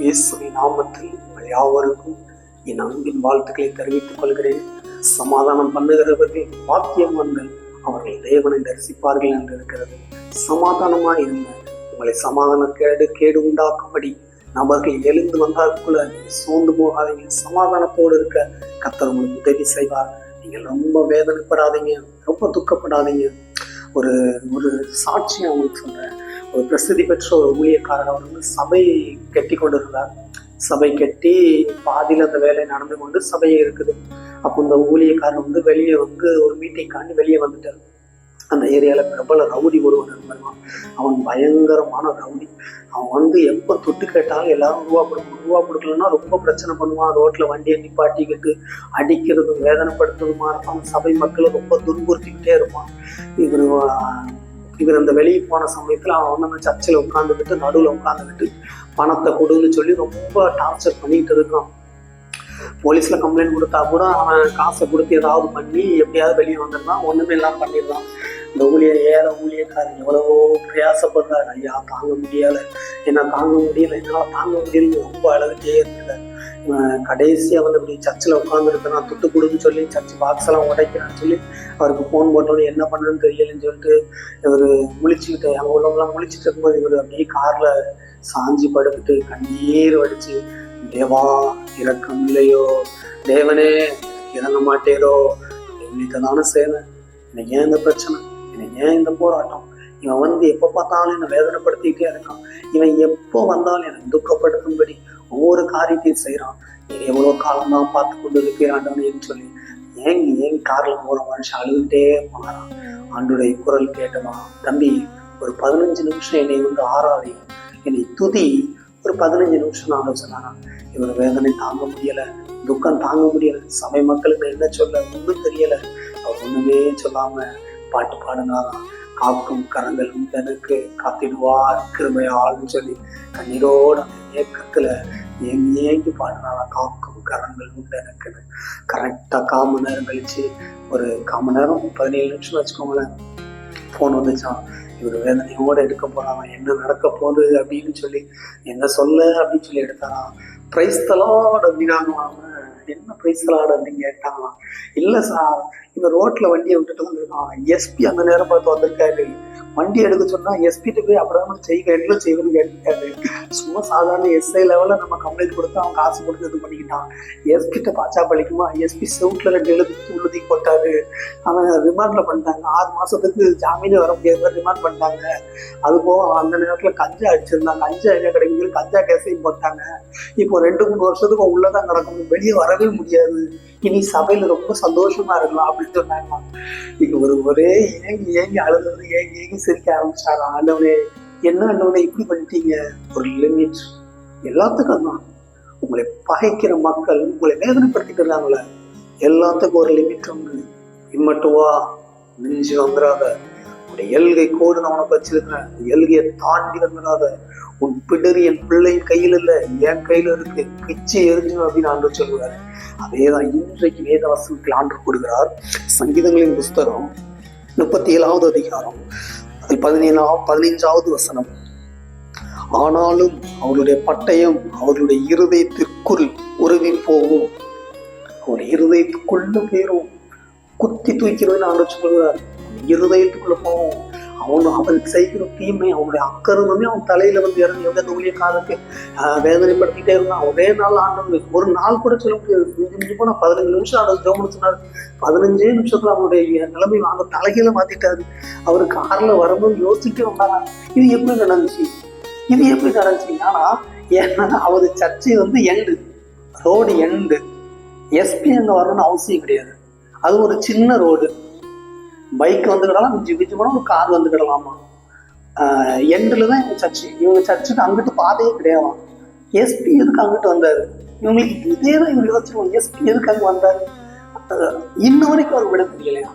இயேசுவின் நாமத்தில் உங்கள் யாவருக்கும் என் அன்பின் வாழ்த்துக்களை தெரிவித்துக் கொள்கிறேன். சமாதானம் பண்ணுகிறவர்கள் வாக்கியவான்கள் அவர்கள் தேவனை தரிசிப்பார்கள் என்று இருக்கிறது. சமாதானமாக இருங்க. உங்களை சமாதான கேடு கேடு உண்டாக்கும்படி நபர்கள் எழுந்து வந்தால் சோர்ந்து போகாதீங்க. சமாதானத்தோடு இருக்க கத்தர் உங்களுக்கு உதவி செய்வார். நீங்கள் ரொம்ப வேதனைப்படாதீங்க ரொம்ப துக்கப்படாதீங்க. ஒரு ஒரு சாட்சியை அவங்களுக்கு சொல்கிறேன் ஒரு பிரசித்தி பெற்ற ஒரு ஊழியக்காரர் அவர் வந்து சபை கட்டி கொண்டிருந்தார் சபை கட்டி பாதியில் அந்த வேலை நடந்து கொண்டு சபையே இருக்குது. அப்போ இந்த ஊழியக்காரர் வந்து வெளியே வந்து ஒரு மீட்டிங்காண்டி வெளியே வந்துட்டார். அந்த ஏரியாவில் பிரபல ரவுடி ஒருவன் இருந்தான். அவன் பயங்கரமான ரவுடி. அவன் வந்து எப்போ தொட்டு கேட்டாலும் எல்லாரும் ரூபா கொடுக்கணும் ரூபா கொடுக்கலன்னா ரொம்ப பிரச்சனை பண்ணுவான். ரோட்டில் வண்டியை நிப்பாட்டிக்கிட்டு அடிக்கிறதும் வேதனைப்படுத்துறதுமா இருப்பான். சபை மக்களை ரொம்ப துன்புறுத்திக்கிட்டே இருப்பான். இவர் இவர் அந்த வெளியே போன சமயத்தில் அவன் வந்து அந்த சர்ச்சில் உட்காந்துக்கிட்டு நடுவில் உட்காந்துக்கிட்டு பணத்தை கொடுன்னு சொல்லி ரொம்ப டார்ச்சர் பண்ணிக்கிட்டு இருக்கான். போலீஸ்ல கம்ப்ளைண்ட் கொடுத்தா கூட அவன் காசை கொடுத்து ஏதாவது பண்ணி எப்படியாவது வெளியே வந்துடுறான். ஒன்றுமே எல்லாம் பண்ணிடுறான். இந்த ஊழிய ஏற ஊழியக்காரன் எவ்வளவோ பிரயாசப்படுறாரு. ஐயா தாங்க முடியலை. என்ன தாங்க முடியலை. என்னால் தாங்க முடியல ரொம்ப அழுதுட்டே இருந்தது கடைசியாக வந்து இப்படி சர்ச்சில் உட்காந்துருக்கிறான் துட்டு கொடுன்னு சொல்லி சர்ச் பாக்ஸ் எல்லாம் உடைக்கிறான்னு சொல்லி அவருக்கு ஃபோன் போட்டோன்னு என்ன பண்ணுன்னு தெரியலன்னு சொல்லிட்டு இவர் முழிச்சுக்கிட்டு அங்கே உள்ளவங்களாம் முழிச்சிட்டு இருக்கும்போது இவர் அப்படியே காரில் சாஞ்சி படுத்துட்டு கண்ணீர் வடிச்சு தேவா இறக்கம் இல்லையோ? தேவனே இறங்க மாட்டேரோ இன்னைக்கு தானே சேவை எனக்கு ஏன் இந்த பிரச்சனை? எனக்கு ஏன் இந்த போராட்டம்? இவன் வந்து எப்போ பார்த்தாலும் என்னை வேதனைப்படுத்திக்கிட்டே இருக்கான். இவன் எப்போ வந்தாலும் எனக்கு துக்கப்படுத்தும்படி காரியத்தையும் செய்கிறான் நீ எவ்வளோ காலம்தான் பார்த்து கொண்டு இருக்கிறாண்டவனேன்னு சொல்லி ஏங்கி ஏங்கி காரில் போகிற மனுஷன் அழுதுகிட்டே போனாரான் ஆண்டுடைய குரல் கேட்டதான் தம்பி ஒரு பதினஞ்சு நிமிஷம் என்னை வந்து ஆறாதே. என்னை துதி. ஒரு பதினஞ்சு நிமிஷம் நான் சொன்னாரான் இவர் வேதனை தாங்க முடியல துக்கம் தாங்க முடியல. சபை மக்களுக்கு என்ன சொல்ல ஒன்றும் தெரியலை. அவர் ஒண்ணுமே சொல்லாம பாட்டு பாடினாராம். காக்கும் கரங்களும் எனக்கு காத்திடுவார் கிருமையாள்னு சொல்லி கண்ணீரோட அந்த ஏக்கத்துல ஏங்கி ஏங்கி காக்கும் கரங்கள் உண்டு எனக்குன்னு கரெக்டாக கால் மணி நேரம் கழிச்சு ஒரு கால் மணி நேரம் பதினேழு நிமிஷம் வச்சுக்கோங்களேன். ஃபோன் வந்துச்சான் இவர் வேதனையோடு எடுக்க போறாங்க என்ன நடக்க போகுது அப்படின்னு சொல்லி என்ன சொல்ல அப்படின்னு சொல்லி எடுத்தாராம் பிரைஸ் வீணாங்க என்ன பிரைஸ் தலாட் அப்படின்னு கேட்டாங்களாம். இல்லை சார் இந்த ரோட்ல வண்டியை விட்டுட்டு வந்துருக்கான் எஸ்பி அந்த நேரம் பார்த்து வந்திருக்காரு. வண்டி எடுக்க சொன்னா எஸ்பிட்டு போய் அப்படிதான் செய்ய என்ன செய்வேன்னு கேட்டிருக்காரு. சும்மா சாதாரண எஸ்ஐ லெவலில் நம்ம கம்ப்ளைண்ட் கொடுத்து அவன் காசு கொடுத்து இது பண்ணிக்கிட்டான். எஸ்பிட்ட பாச்சா பழிக்குமா எஸ்பி செவுட்ல ரெண்டு எழுத்து உழுதி போட்டாரு. அவன் ரிமாண்ட்ல பண்ணிட்டாங்க. ஆறு மாசத்துக்கு ஜாமீன் வர முடியாத. ரிமாண்ட் பண்ணிட்டாங்க. அது போக அந்த நேரத்துல கஞ்சா அடிச்சிருந்தாங்க கஞ்சா என்ன கிடைக்குது கஞ்சா கேஸையும் போட்டாங்க. இப்போ ரெண்டு மூணு வருஷத்துக்கு உள்ளதான் கிடக்கும். வெளியே வரவே முடியாது. இனி சபையில ரொம்ப சந்தோஷமா இருக்கலாம் அப்படின்னு சொன்னாங்களாம் இங்க ஒரு ஒரே ஏங்கி ஏங்கி அழுது ஏங்கி ஏங்கி சிரிக்க ஆரம்பிச்சாராம் ஆண்டவனே என்ன ஆண்டவனே இப்படி பண்ணிட்டீங்க? ஒரு லிமிட். எல்லாத்துக்கும் தான் உங்களை பகைக்கிற மக்கள் உங்களை வேதனைப்படுத்திட்டு இருக்காங்களே. எல்லாத்துக்கும் ஒரு லிமிட் உண்டு. இம்மட்டுவா நெஞ்சு வந்துடாத உன்னுடைய எல்கை கோடு நான் உனக்கு வச்சிருக்கிறேன். எல்கையை தாண்டி வந்துடாத உன் பிடரி என் பிள்ளையின் கையில் இல்லை என் கையில இருக்கு. பிச்சை எரிஞ்சு அப்படின்னு ஆண்டு சொல்லுவார். அதேதான் இன்றைக்கு வேத ஆண்டு கொடுக்கிறார் சங்கீதங்களின் புஸ்தகம் முப்பத்தி ஏழாவது அதிகாரம் அதில் பதினேழாவது பதினைஞ்சாவது வசனம். ஆனாலும் அவருடைய பட்டயம் அவருடைய இருதயத்திற்குள் உருவி போகும். அவருடைய இருதயத்துக்குள்ள போயிரும் குத்தி தூக்கிறோன்னு ஆண்டு சொல்லுகிறார் இருதயத்துக்குள்ள போவோம் அவன் அவன் செய்கிற தீமை அவனுடைய அக்கருமே அவன் தலையில வந்து இறங்கி எந்த ஊழிய ஆஹ், வேதனைப்படுத்திட்டே இருந்தான். ஒரே நாள் ஆண்டு ஒரு நாள் கூட சொல்ல முடியாது. மிஞ்சு மிஞ்சி போனா பதினஞ்சு நிமிஷம் ஆனது ஜோமன் சொன்னார். பதினஞ்சே நிமிஷத்துல அவனுடைய நிலைமை அந்த தலைகீழ மாத்திட்டாரு. அவரு கார்ல வரும்போது யோசிக்க வந்தாரா இது எப்படி நடந்துச்சு? இது எப்படி நடந்துச்சு? ஆனா ஏன்னா அவர் சர்ச்சை வந்து எண்டு ரோடு எண்டு எஸ்பி அங்க வரணும்னு அவசியம் கிடையாது. அது ஒரு சின்ன ரோடு பைக் வந்துக்கிடலாம் மிஞ்சி மிஞ்சி போனால் ஒரு கார் வந்துக்கிடலாமா? எண்டில் தான் இவங்க சர்ச்சு இவங்க சர்ச்சுக்கு அங்கிட்டு பாதையே கிடையாதான். எஸ்பி எதுக்கு அங்கிட்டு வந்தாரு? இவங்களுக்கு இதே தான் இவங்க யோசிச்சிருவோம் எஸ்பி எதுக்கு அங்கே வந்தாரு? இன்ன வரைக்கும் அவர் விட தெரியலையா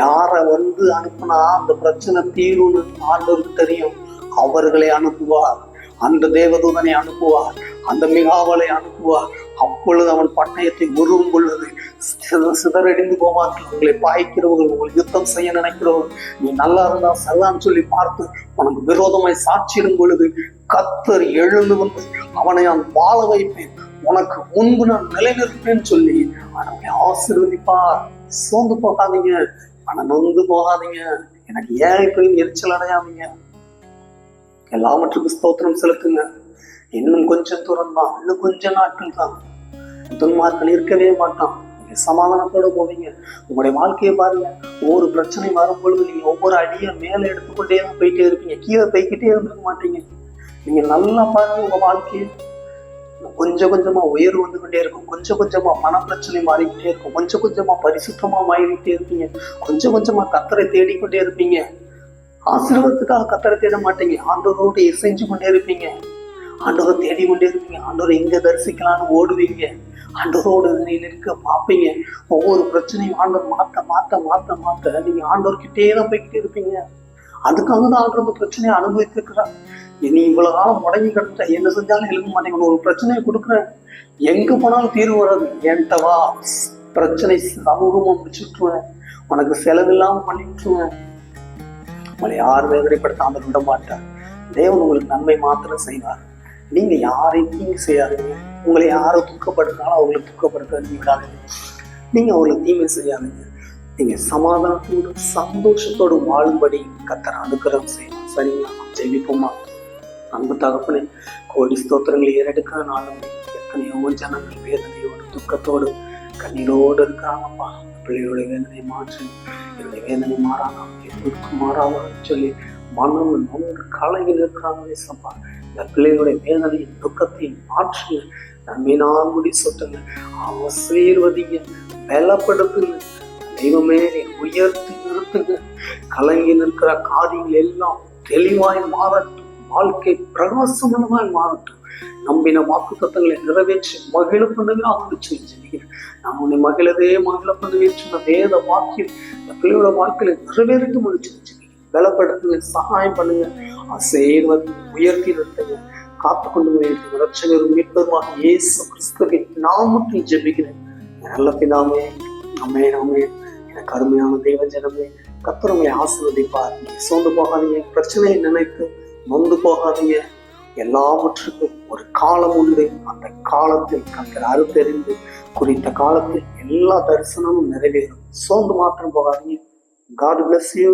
யாரை வந்து அனுப்புனா அந்த பிரச்சனை தீரும்னு ஆண்டவருக்கு தெரியும். அவர்களை அனுப்புவார். அந்த தேவதூதனை அனுப்புவார். அந்த மிகாவலை அனுப்புவார். அப்பொழுது அவன் பட்டயத்தை உருவும் பொழுது சித- சிதறடிந்து போவார்கள் உங்களை பாய்க்கிறவர்கள் உங்களை யுத்தம் செய்ய நினைக்கிறவர்கள் நீ நல்லா இருந்தா செல்லான்னு சொல்லி பார்த்து உனக்கு விரோதமாய் சாட்சியிடும் பொழுது கத்தர் எழுந்து வந்து அவனை நான் வாழ வைப்பேன். உனக்கு முன்பு நான் நிலைநிற்பேன் சொல்லி அவனை ஆசிர்வதிப்பார். சோர்ந்து போகாதீங்க. ஆனா நொந்து போகாதீங்க. எனக்கு ஏன் இப்படி எரிச்சல் அடையாதீங்க. எல்லாவற்றுக்கும் ஸ்தோத்திரம் செலுத்துங்க. இன்னும் கொஞ்சம் தூரம் தான். இன்னும் கொஞ்ச நாட்கள் தான். துன்மார்கள் இருக்கவே மாட்டான். நீங்க சமாதானத்தோட போவீங்க. உங்களுடைய வாழ்க்கையை பாருங்க. ஒவ்வொரு பிரச்சனை வரும் பொழுது நீங்க ஒவ்வொரு அடியை மேலே எடுத்துக்கொண்டே தான் போயிட்டே இருப்பீங்க. கீழே போய்கிட்டே இருந்திருக்க மாட்டீங்க. நீங்க நல்லா பாருங்க உங்க வாழ்க்கையை கொஞ்சம் கொஞ்சமா உயர்வு வந்து கொண்டே இருக்கும். கொஞ்சம் கொஞ்சமா மனப்பிரச்சனை பிரச்சனை மாறிக்கிட்டே இருக்கும். கொஞ்சம் கொஞ்சமா பரிசுத்தமா மாறிக்கிட்டே இருப்பீங்க. கொஞ்சம் கொஞ்சமா கத்தரை தேடிக்கொண்டே இருப்பீங்க. ஆசீர்வாதத்துக்காக கத்தரை தேட மாட்டீங்க. ஆண்டவரோடு இசைஞ்சு கொண்டே இருப்பீங்க. ஆண்டவரை தேடி கொண்டே இருப்பீங்க. ஆண்டவரை எங்க தரிசிக்கலாம்னு ஓடுவீங்க. ஆண்டவரோடு நீ நிற்க பார்ப்பீங்க. ஒவ்வொரு பிரச்சனையும் ஆண்டவர் மாத்த மாத்த மாத்த மாத்த. நீங்க ஆண்டவர்கிட்டே தான் போய்கிட்டே இருப்பீங்க. அதுக்காக தான் ஆண்டவர் அந்த பிரச்சனையை அனுபவித்திருக்கிறார். நீ இவ்வளவு காலம் முடங்கி கிடந்த என்ன செஞ்சாலும் எழுப்ப மாட்டேங்க ஒரு பிரச்சனையை கொடுக்குறேன். எங்க போனாலும் தீர்வு வராது. என்கிட்ட வா. பிரச்சனை சமூகமா முடிச்சுட்டுருவேன் உனக்கு செலவில்லாம பண்ணி விட்டுருவேன் உங்களை யார் வேதனைப்படுத்தாமல் விட மாட்டார். தேவன் உங்களுக்கு நன்மை மாத்திரம் செய்வார். நீங்க யாரையும் தீங்கு செய்யாதீங்க. உங்களை யாரை துக்கப்படுத்தினாலும் அவங்களை துக்கப்படுத்த நீ விடாதீங்க. நீங்க அவங்களை தீமை செய்யாதீங்க. நீங்க சமாதானத்தோடும் சந்தோஷத்தோடு வாழும்படி கத்தர் அனுக்கிரகம் செய்யணும் சரிங்களா? ஜெயிப்போமா அன்பு தகப்பனே கோடி ஸ்தோத்திரங்களை ஏறெடுக்கிற நாளும் எத்தனையோ ஜனங்கள் வேதனையோடு துக்கத்தோடு கண்ணீரோடு இருக்கிறாங்கப்பா பிள்ளையோட வேதனை மாற்றி. என்னுடைய வேதனை மாறாதா? எதற்கும் மாறாதான்னு சொல்லி மனம் நொந்து கலங்கி நிற்கிறாங்களே சப்பா. இந்த பிள்ளைகளுடைய வேதனையும் துக்கத்தையும் மாற்றுங்க நன்மையினால் முடி சொட்டுங்க ஆசீர்வதிங்க பலப்படுத்துங்க. தெய்வமே உயர்த்தி நிறுத்துங்க. கலங்கி நிற்கிற காரியங்கள் எல்லாம் தெளிவாய் மாறட்டும். வாழ்க்கை பிரகாசமானதாய் மாறட்டும். நம்பின வாக்கு தத்தங்களை நிறைவேற்றி மகிழ பண்ணுங்க ஆரம்பிச்சு வச்சிருக்கீங்க நான் உன்னை மகிழவே மகிழ பண்ணுவேன் சொன்ன வேத வாக்கியம் இந்த பிள்ளையோட வாழ்க்கையில நிறைவேறிட்டு முடிச்சு பலப்படுத்துங்க சகாயம் பண்ணுங்க. ஆசீர்வதி உயர்த்தி நிறுத்துங்க. காத்து கொண்டு போயிருக்க ரட்சகரும் மீட்பருமாக இயேசு கிறிஸ்துவின் நாமத்தில் ஜெபிக்கிறேன். நல்ல பிதாமே அம்மே நாமே எனக்கு அருமையான தெய்வ ஜனமே கத்தரமை ஆசீர்வதிப்பார். சோர்ந்து போகாதீங்க பிரச்சனையை நினைத்து நொந்து போகாதீங்க. எல்லாவற்றுக்கும் ஒரு காலம் உண்டு. அந்த காலத்தில் கத்தர் அறுத்தெறிந்து குறித்த காலத்தில் எல்லா தரிசனமும் நிறைவேறும். சோர்ந்து மாத்திரம் போகாதீங்க. God bless you